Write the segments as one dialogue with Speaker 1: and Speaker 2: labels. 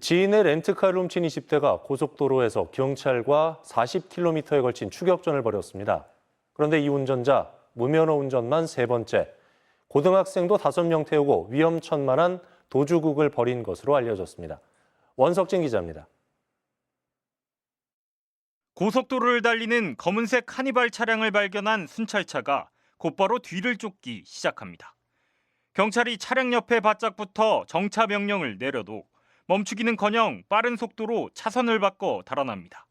Speaker 1: 지인의 렌트카를 훔친 20대가 고속도로에서 경찰과 40km에 걸친 추격전을 벌였습니다. 그런데 이 운전자 무면허 운전만 세 번째, 고등학생도 다섯 명 태우고 위험천만한 도주국을 벌인 것으로 알려졌습니다. 원석진 기자입니다.
Speaker 2: 고속도로를 달리는 검은색 카니발 차량을 발견한 순찰차가 곧바로 뒤를 쫓기 시작합니다. 경찰이 차량 옆에 바짝 붙어 정차 명령을 내려도 멈추기는커녕 빠른 속도로 차선을 바꿔 달아납니다.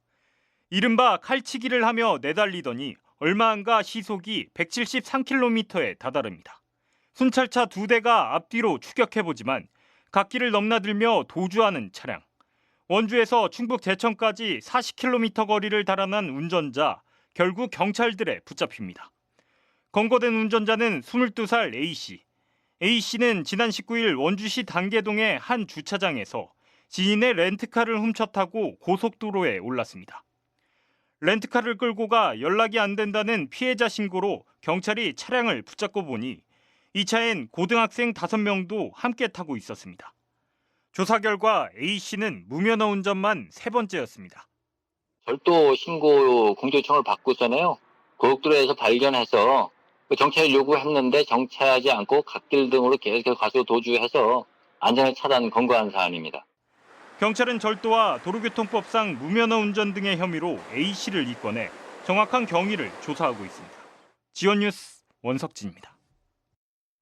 Speaker 2: 이른바 칼치기를 하며 내달리더니 얼마 안가 시속이 173km에 다다릅니다. 순찰차 두 대가 앞뒤로 추격해보지만 갓길을 넘나들며 도주하는 차량. 원주에서 충북 제천까지 40km 거리를 달아난 운전자 결국 경찰들에 붙잡힙니다. 검거된 운전자는 22살 A씨. A씨는 지난 19일 원주시 단계동의 한 주차장에서 지인의 렌트카를 훔쳐 타고 고속도로에 올랐습니다. 렌트카를 끌고 가 연락이 안 된다는 피해자 신고로 경찰이 차량을 붙잡고 보니 이 차엔 고등학생 5명도 함께 타고 있었습니다. 조사 결과 A씨는 무면허 운전만 세 번째였습니다.
Speaker 3: 별도 신고 공조 요청을 받고서는요 고속도로에서 발견해서 그 정차를 요구했는데 정차하지 않고 갓길 등으로 계속해서 과속 도주해서 안전을 차단 검거한 사안입니다.
Speaker 2: 경찰은 절도와 도로교통법상 무면허 운전 등의 혐의로 A씨를 입건해 정확한 경위를 조사하고 있습니다. 지원 뉴스 원석진입니다.